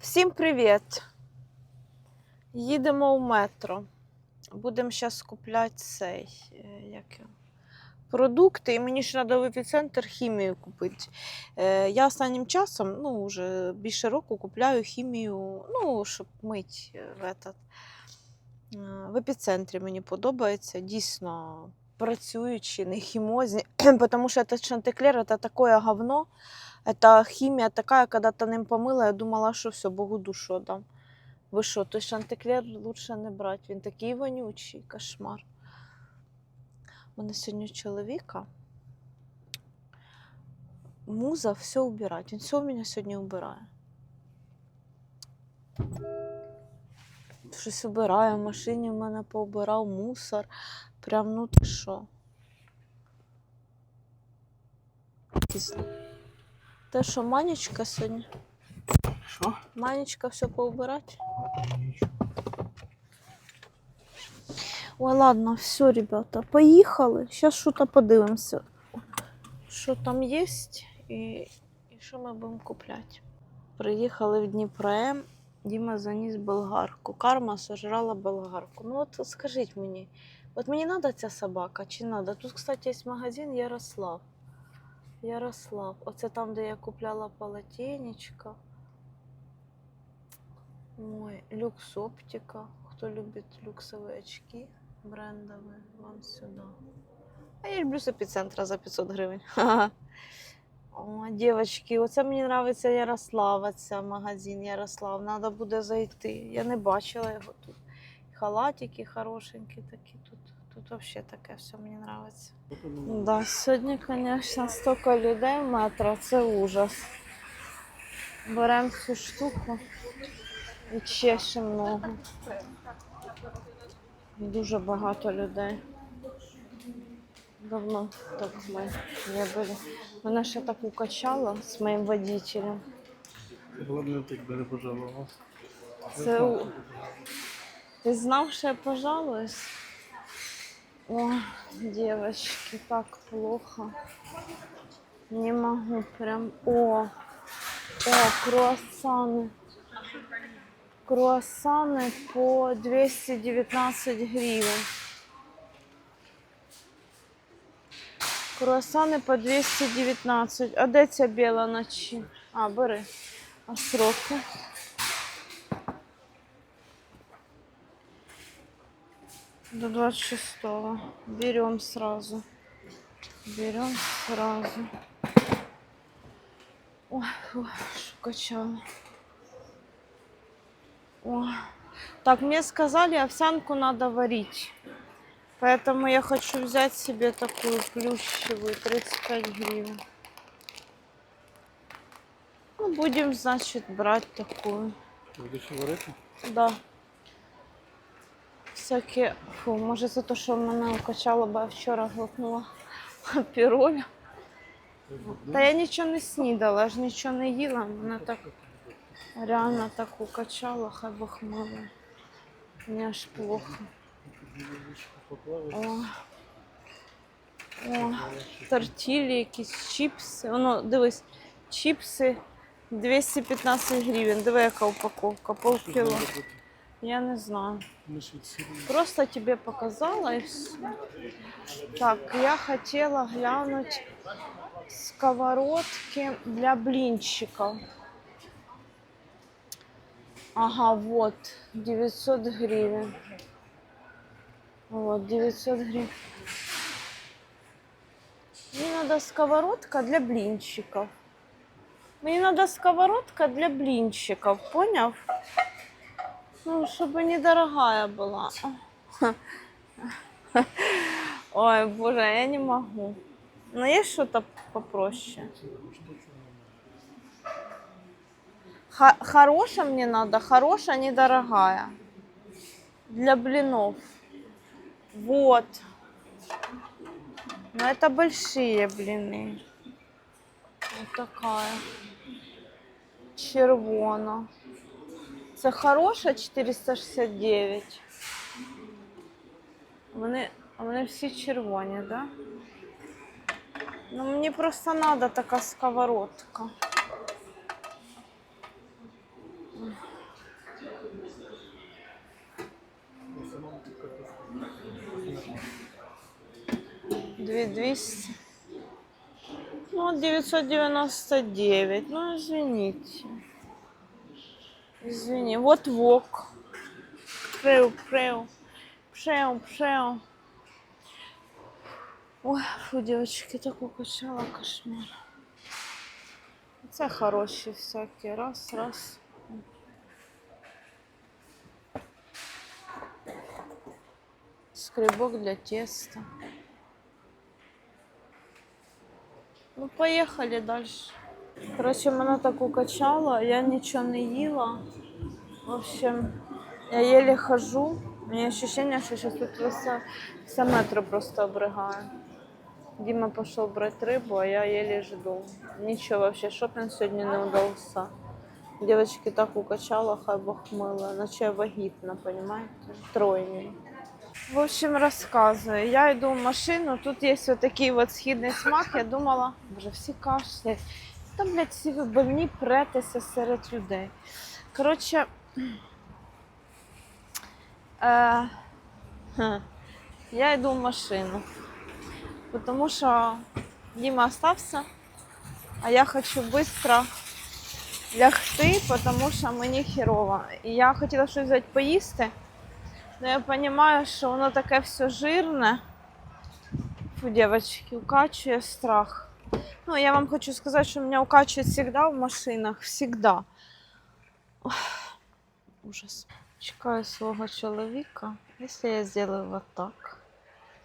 Всім привіт! Їдемо в метро. Будемо зараз купляти цей е, як продукти, і мені ще треба в епіцентр хімію купити. Е, Я останнім часом, ну, вже більше року купляю хімію, ну, щоб мити в, этот, е, в епіцентрі. Мені подобається. Дійсно працюючі, не хімозні, тому що це шантеклер, це таке говно. Это химия такая, когда ты ним помила, я думала, що все, Богу душу дам. Ви що, той шантеклер лучше не брати, він такий вонючий, кошмар. У мене сьогодні чоловіка муза все убирать. Він все у мене сьогодні убирає. Щось убирає, в машині в мене поубирав мусор. Прям ну ти що. Пізно. Те, що Манечка сьогодні? Що? Манечка все поубирать? Ой, ладно, все, ребята, поїхали. Зараз що-то подивимося, що там є і, і що ми будемо купляти. Приїхали в Дніпром, Діма заніс болгарку. Карма сожрала болгарку. Ну от скажіть мені, от мені треба ця собака чи треба? Тут, кстати, є магазин Ярослав. Ярослав. Оце там, де я купляла полотенечко. Ой, люкс оптика. Хто любить люксові очки брендові, вам сюди. А я люблю з епіцентра за 500 гривень. О, дівчатки, оце мені подобається Ярослава, ця магазин Ярослав. Треба буде зайти. Я не бачила його тут. Халатики хорошенькі такі тут. Тут взагалі таке все мені подобається. Да, сьогодні, звісно, стільки людей в метро, це ужас. Беремо цю штуку і чешемо ногу. Дуже багато людей. Давно так ми не були. Мене ще так укачало з моїм водителем. Головне, ти би не пожалував. Це Ти знав, що я пожалуюсь? О, девочки, так плохо. Не могу прям. О, о, круассаны. Круассаны по 219 гривен. Круассаны по 219. А де ця біла ночі? А, бери. А сроки? До 26-го. Берем сразу. Берем сразу. Ой, фу, что качало. Ой. Так, мне сказали, овсянку надо варить. Поэтому я хочу взять себе такую плющевую, 35 гривен. Ну, будем, значит, брать такую. Будеш говорити? Да. Всякі, фу, може це те, що мене укачало, бо я вчора глотнула піроль. Та я нічого не снідала, я ж нічого не їла, мене так реально так укачало, хай милує. Мені аж плохо. О. О, тортілі, якісь чіпси. Воно, дивись, чіпси 215 гривень. Диви, яка упаковка, полкіло. Я не знаю. Просто тебе показала и все. Так, я хотела глянуть сковородки для блинчиков. Ага, вот, 900 гривен. Вот, 900 гривен. Мне надо сковородка для блинчиков. Мне надо сковородка для блинчиков, понял? Ну, чтобы недорогая была. Ой, боже, я не могу. Но есть что-то попроще? Х- хорошая мне надо, хорошая, недорогая. Для блинов. Вот. Но это большие блины. Вот такая. Червона. Це хороша 469. Вони вони всі червоні, так? Да? Ну, мені просто треба така сковородка. Две двести. Ну, девятьсот девяносто девять. Ну, извините. Извини. Вот вок. Преу, преу. Пшеу, пшеу. Ой, фу, девочки, так укачала кошмар. Це хороші всякі. Раз, раз. Скребок для теста. Ну, поехали дальше. Короче, мене так укачало, я нічого не їла. В общем, я еле хожу. У меня ощущение, что сейчас тут все, все метро просто обрыгаю. Дима пошел брать рыбу, а я еле жду. Ничего вообще, шопинг сегодня не удался. Девочки так укачала, хай бог мила. Наче я вагітна, понимаете? Тройней. В общем, рассказываю. Я иду в машину, тут есть вот такий вот східний смак. Я думала, боже, всі кашляють. Там, блядь, всі ви больні претеся серед людей. Коротше, е, я йду в машину, тому що Діма остався, а я хочу швидко лягти, тому що мені херово. І я хотіла щось взяти поїсти. Но я понимаю, что оно такое все жирное. Фу, девочки, укачивает страх. Ну, я вам хочу сказать, что меня укачивает всегда в машинах. Ох, ужас. Чекаю свого чоловіка. Якщо я сделаю вот так,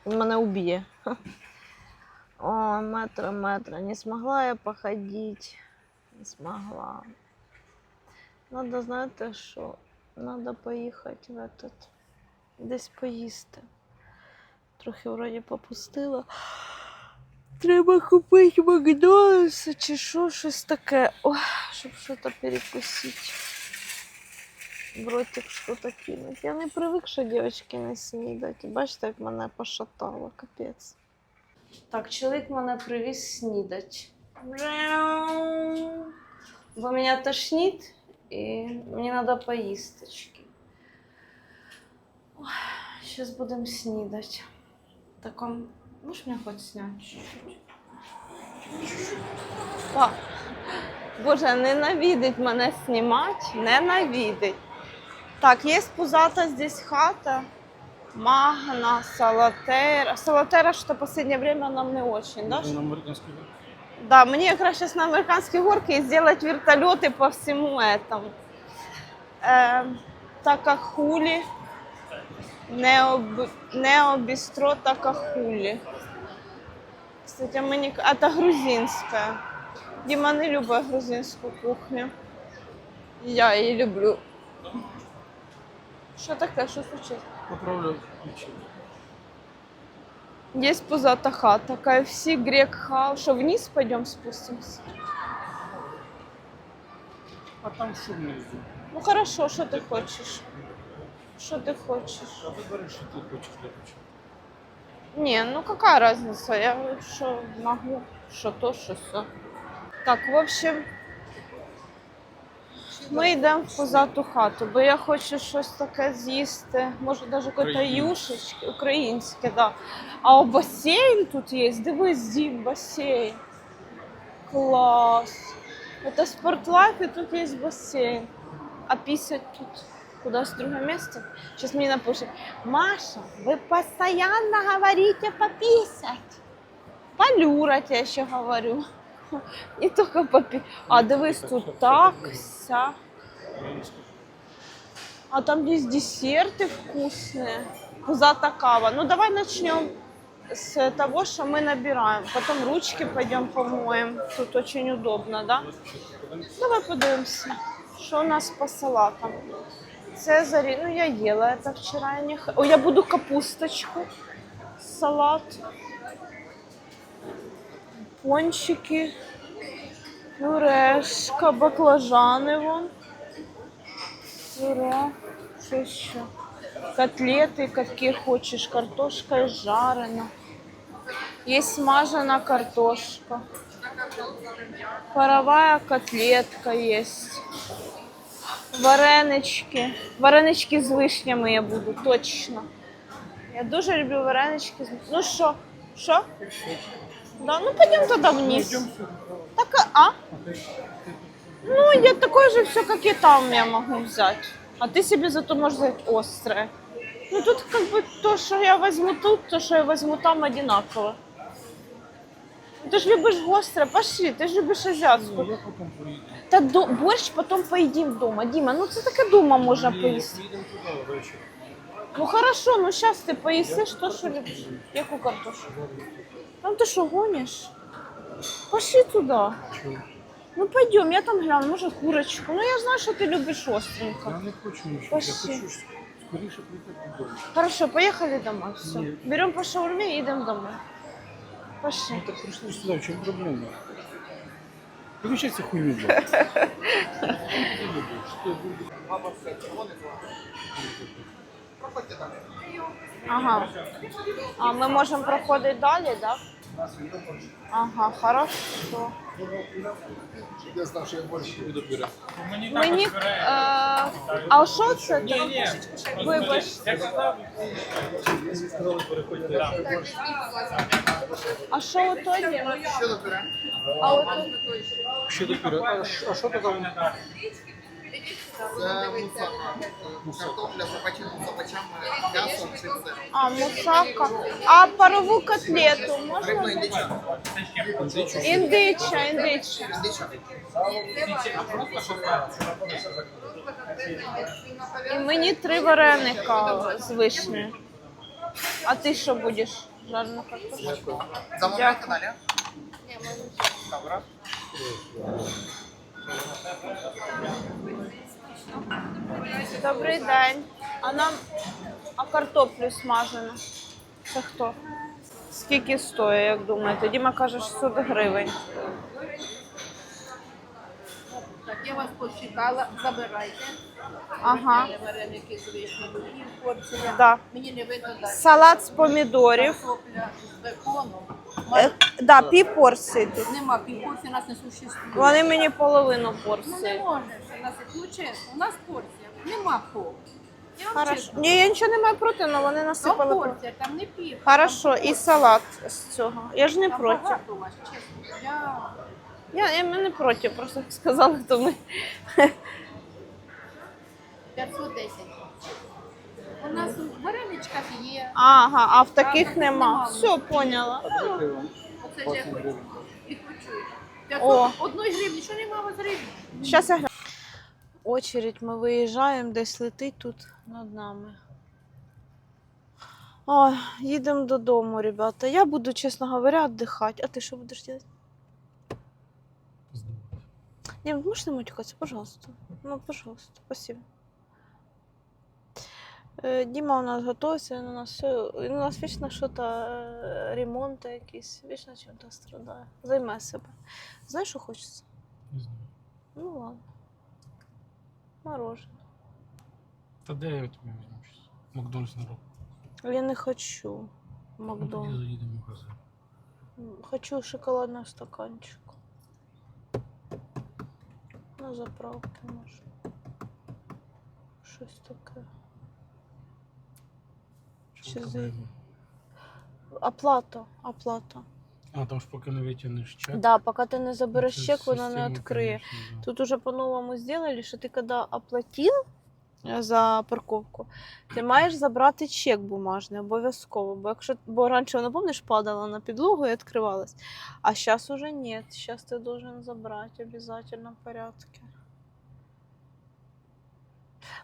він мене уб'є. О, метро, метро. Не смогла я походить. Не смогла. Надо, знаєте, що? Надо поїхати в этот десь поїсти. Трохи вроді попустила. Треба купити Макдональдс чи що, щось таке. Ой, щоб щось перекусити. В ротик щось кинуть. Я не привикша, дівчатки, не снідати. Бачите, як мене пошатало, капець. Так, чоловік мене привіз снідать. Бо мене тошнить, і мені треба поїсточки. Сейчас будем снідать. Так он... Можешь меня хоть снять чуть-чуть? Па. Боже, ненавидить мене знімати, ненавидить. Так, є пузата здесь хата. Магна, Салатера. Салатера, что в последнее время нам не очень, да? На американській Да, мне как раз сейчас на американские горки и сделать вертолеты по всему этому. Эм, такахули. Необ... Необістро такахули. Кстати, мені... к- А, це грузинська. Діма не любить грузинську кухню. Я її люблю. Що таке? Що случилось? Поправляю ключі. Есть пузата хата, KFC, грек хаус. Что, вниз пойдем спустимся? А там що внизу? Ну хорошо, что ты хочешь? Что ты хочешь? А ти бери, що ти хочеш для ключа. Не, ну какая разница? Я что могу, что то, что все. Так, в общем, ми йдемо в позату хату, бо я хочу щось таке з'їсти. Може, навіть якось юшечки, українське, да. А о, басейн тут є. Дивись, Дім, басейн. Клас. Это спортлайф, и тут есть бассейн. А писать тут куда-то в другое место. Сейчас мне напишут, Маша, вы постоянно говорите пописать. Полюрать, я еще говорю. Не только попи... А дивись, тут так, ся. А там есть десерты вкусные. Пузата кава. Ну давай начнем с того, что мы набираем. Потом ручки пойдем помоем. Тут очень удобно, да? Давай подивимося, що у нас по салатам. Цезарі, ну я їла это вчера. Я не... х- О, я буду капусточку, салат, пончики, пюрешка, баклажани вон. Пюре, що еще? Котлеты, какие хочешь, картошка жарена. Есть смажена картошка. Паровая котлетка есть. Варенички. Варенички з вишнями я буду, точно. Я дуже люблю варенички. з- Ну що, Что? Да, ну пойдем тогда вниз. Идем сюда. Так, а? Ну, я такое же все, как и там я могу взять. А ты себе зато можешь взять острое. Ну тут как бы то, что я возьму тут, то, что я возьму там одинаково. Ну, Ты ж любишь гостре, пошли, ти ж любиш Ну, азіатську. я потом поїду. Та до, борщ потім поїдім вдома. Діма, ну це таке вдома можна Ні, поїсти. Ну хорошо, ну зараз ти поїсиш то, що любиш. Яку картошку? Там ти що гониш? Пошли туди. Ну пойдем, я там гляну, може курочку. Ну я знаю, що ти любиш остренько. Я не хочу нічого. Я Пошли. хочу скоріше прийти додому. Хорошо, поехали домой. Все. Нет. Берем по шаурме и идем домой. Пошли. Ну так прийшли сюди, в чому проблема? Виключай цю хуйню, блядь. Ага. А ми можемо проходити далі, так? Ага, хорошо. Я знав, що я борщ буду добирати. Мені. Е, а що це? Вибач. А що ото є? Що добре? А ото... Що допіра? А що- А що? Це мусака. Картопля запечена запечами м'ясом чи це? А, мусака. А парову котлету можна? індича. Індича, індича. Індича. І мені три вареника з вишнею. А ти що будеш? Жарну картошку? Замовляйте далі. Добре. Добрий день. А нам а картоплю смажену. Це хто? Скільки стоїть, як думаєте? Діма каже 600 гривень. Так, я вас посчитала, забирайте. Ага. Вареники з вишнею порція. Да. Мені не видно далі. Салат з помідорів. Картопля з беконом. Е, да, пів порції тут. Нема півпорції, у нас не существує. Вони мені половину Ну не порції. може, у нас, ну чесно, у нас порція, нема пол. Я вам Хорошо. чесно. Ні, я нічого не маю проти, але вони насипали. пор- порція, там не пів. Хорошо, і салат з цього. Я ж не Там проти. багато у вас, чесно. Я... Я, я ми не проти, просто сказали, то ми. 510. У нас у вареничках є. Ага, а в таких Так, нема. нема. Все, поняла. Оце ж я хочу. І хочу. О. одної гривні, що нема у вас гривні? Зараз я гляну. Очередь, ми виїжджаємо, десь летить тут над нами. Ой, їдемо додому, ребята. Я буду, чесно говоря, віддихати. А ти що будеш робити? Не, можешь не матюкаться, пожалуйста. Ну, пожалуйста, спасибо. Е, Діма у нас готовиться, він у нас все. Він у нас вічно щось ремонти якісь, вічно чим-то страдає. Займе себе. Знаєш, що хочеться? Не знаю. Ну ладно. Мороженое. Та де я тобі візьму щось? Макдональдс на руку. Я не хочу Ну, тоді Макдональдс. заїдемо в магазин. Хочу шоколадного стаканчика. На заправки може. Щось таке. Що Чи проблема? Оплата, оплата. А, там ж поки не витягнеш чек. Да, пока ты не заберешь чек, вона не відкриє. да. Тут уже по-новому сделали, що ти коли оплатив е, за парковку, ти маєш забрати чек бумажний обов'язково. Бо якщо бо раніше воно помниш, падало на підлогу і відкривалось. А зараз уже ні. Зараз ти должен забрати обов'язково в порядку.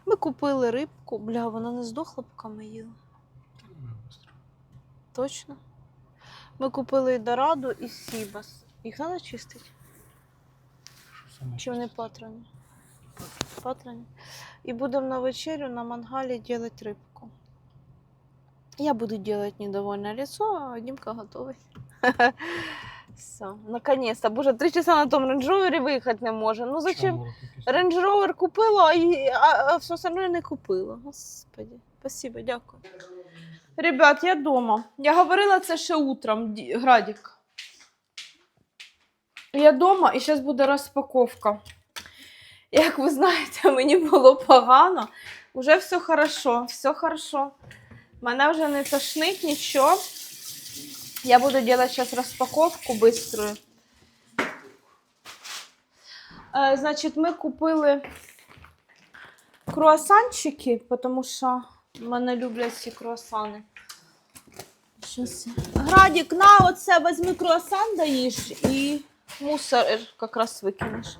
Ми купили рибку. Бля, вона не здохла, поки ми їли. Точно. Ми купили Дораду, і Сібас. Їх треба чистити? Чи вони чистити? патроні? Патроні. І будемо на вечерю на мангалі робити рибку. Я буду делать недовольное лицо, а Димка готовий. Все, наконец-то. Боже, три часа на том Range Rover виїхати не може. Ну зачем? Rover купила, а, а, а все остальное не купила. Господи, спасибо, дякую. Ребят, я дома. Я говорила це ще утром, Ді- Градік. Я дома і зараз буде розпаковка. Як ви знаєте, мені було погано. Уже все хорошо, все хорошо. Мене вже не тошнить нічого. Я буду делать сейчас распаковку быструю. Е, Значить, ми купили круасанчики, тому що мене люблять ці круасани. Щас. Градік, на оце візьми круасан даїш і мусор якраз викинеш.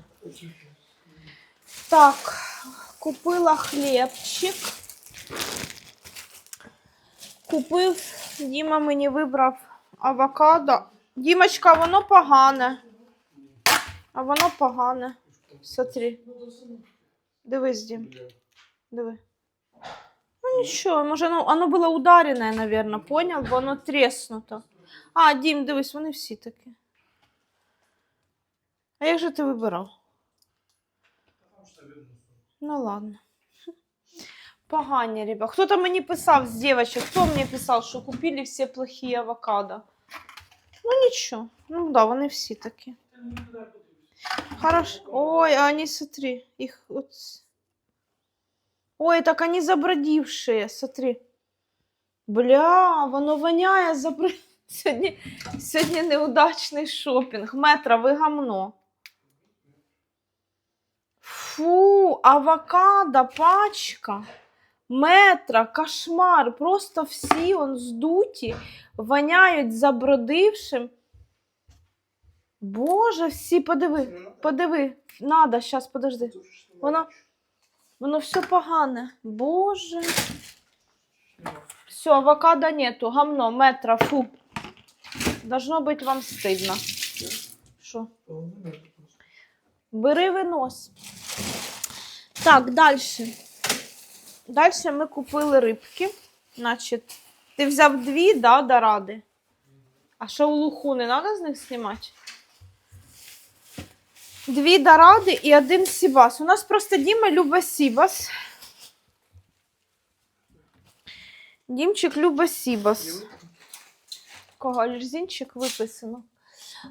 Так, купила хлібчик. Купив, Діма мені вибрав авокадо. Дімочка, воно погане. А воно погане. Смотри. Дивись, Дім. Диви. Ну нічого, може, ну, воно було ударене, наверное, понял? Бо воно треснуто. А, Дім, дивись, вони всі такі. А як же ти вибирав? Ну ладно. Погані, ребят. Хто-то мені писав з девочек, хто мені писав, що купили всі плохі авокадо. Ну нічого. Ну да, вони всі такі. Хорошо. Ой, а они, смотри, их вот... Ой, так они забродившие, смотри. Бля, воно воняє забр... Сьогодні, сьогодні неудачний шопінг. Метра, ви гамно. Фу, авокадо, пачка. Метра, кошмар. Просто всі он здуті, воняють забродившим. Боже, всі, подиви, подиви. Надо, щас, подожди. Воно, воно все погане. Боже. Все, авокадо нету, гамно, метра, фу. Должно быть вам стыдно. Що? Бери винос. Так, дальше. Дальше ми купили рибки. Значить, ти взяв дві, да, доради. А що у луху не треба з них знімати? Дві доради і один сібас. У нас просто Діма любить сібас. Дімчик любить сібас. Кого лірзінчик виписано.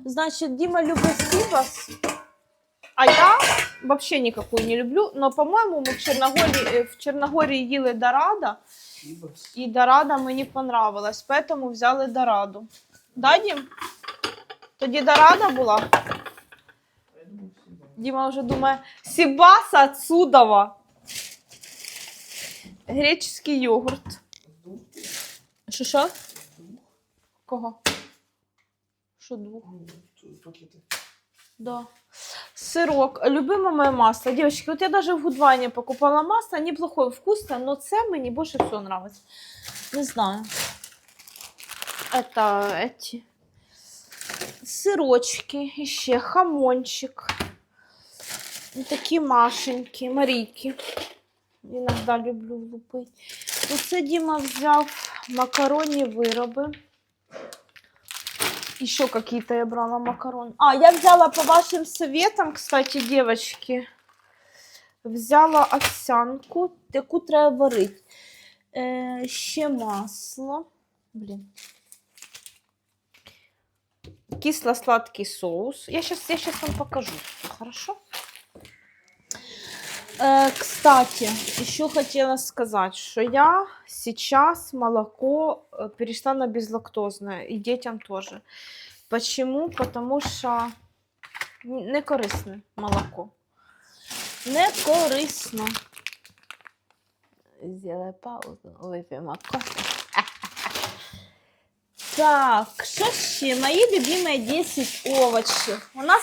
Значить, Діма любить сібас. А я вообще никакую не люблю. Но, по-моему, мы в Черногории, э, в Черногории ели Дорадо. И Дорадо мені понравилось. Поэтому взяли Дораду. Да, Дім? Тоді Дорадо була? Діма вже думає, Сібаса Цудова. Греческий йогурт. Що що? Кого? Що двох? Да. Сырок. Любимое мое масло. Девочки, вот я даже в Гудвайне покупала масло. Неплохое, вкусно, но це мені больше всего нравится. Не знаю. Это эти сырочки, еще хамончик. Вот такие машеньки, марійки. Іногда люблю лупити. Оце Діма взяв макаронні вироби. Еще какие-то я брала макароны. А, я взяла по вашим советам, кстати, девочки. Взяла овсянку, яку треба варити. Е, ще масло. Блін. Кисло-сладкий соус. Я сейчас, я сейчас вам покажу. Хорошо? Э, кстати, еще хотела сказать, что я сейчас молоко э, перешла на безлактозное, и детям тоже. Почему? Потому что н- не корисне молоко. Не корисно. Сделай паузу, выпьем кофе. Так, що ще? Мої любимі 10 овочів. У нас,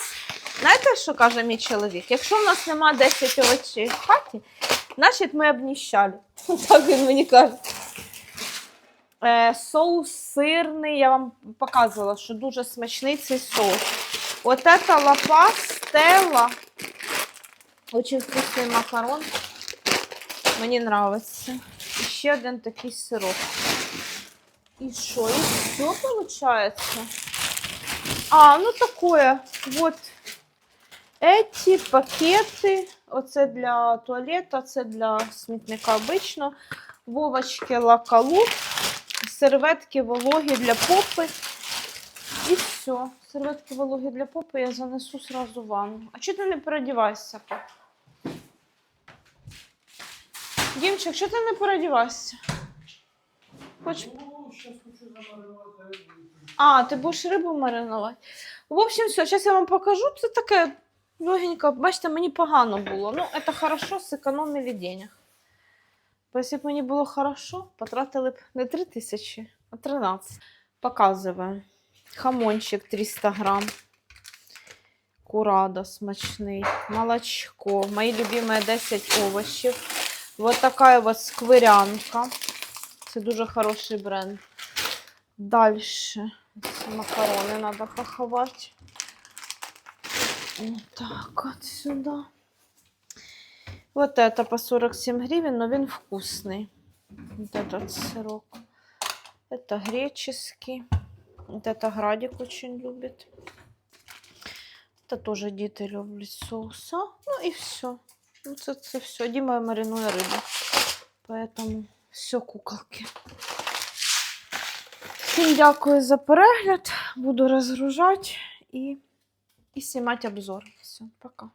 знаєте, що каже мій чоловік? Якщо в нас нема 10 овочів в хаті, значить ми обніщали. Так він мені каже. Е, соус сирний, я вам показувала, що дуже смачний цей соус. От это лапа стелла. Очень вкусний макарон. Мені нравится. І ще один такий сирок. И что, и все получается? А, ну такое. Вот эти пакети. Оце для туалета, це для смітника обично. Вовочки лакалу. Серветки вологі для попи. І все. Серветки вологі для попи я занесу сразу в ванну. А чого ти не переодіваєшся, пап? Дімчик, чого ти не переодіваєшся? Хоч А, ти будеш рибу маринувати. В общем, все, зараз я вам покажу. Це таке легенько. Бачите, мені погано було. Ну, це хорошо, зекономили денег. Якщо б мені було хорошо, потратили б не 3 тисячі, а 13. Показую. Хамончик 300 грам. Курада смачний. Молочко. Мої любимі 10 овочів. Вот така вот сквирянка. Це дуже хороший бренд. Дальше. Макарони треба поховати. Так, от сюди. Вот это по 47 гривен, но він вкусний. Вот этот сырок. Это греческий. Вот это Градик очень любит. Это тоже діти люблять соуса. Ну і все. Ну, це, це все. Діма маринує рибу. Поэтому все, куколки. Всім дякую за перегляд. Буду розгружати і, і знімати обзор. Все, пока.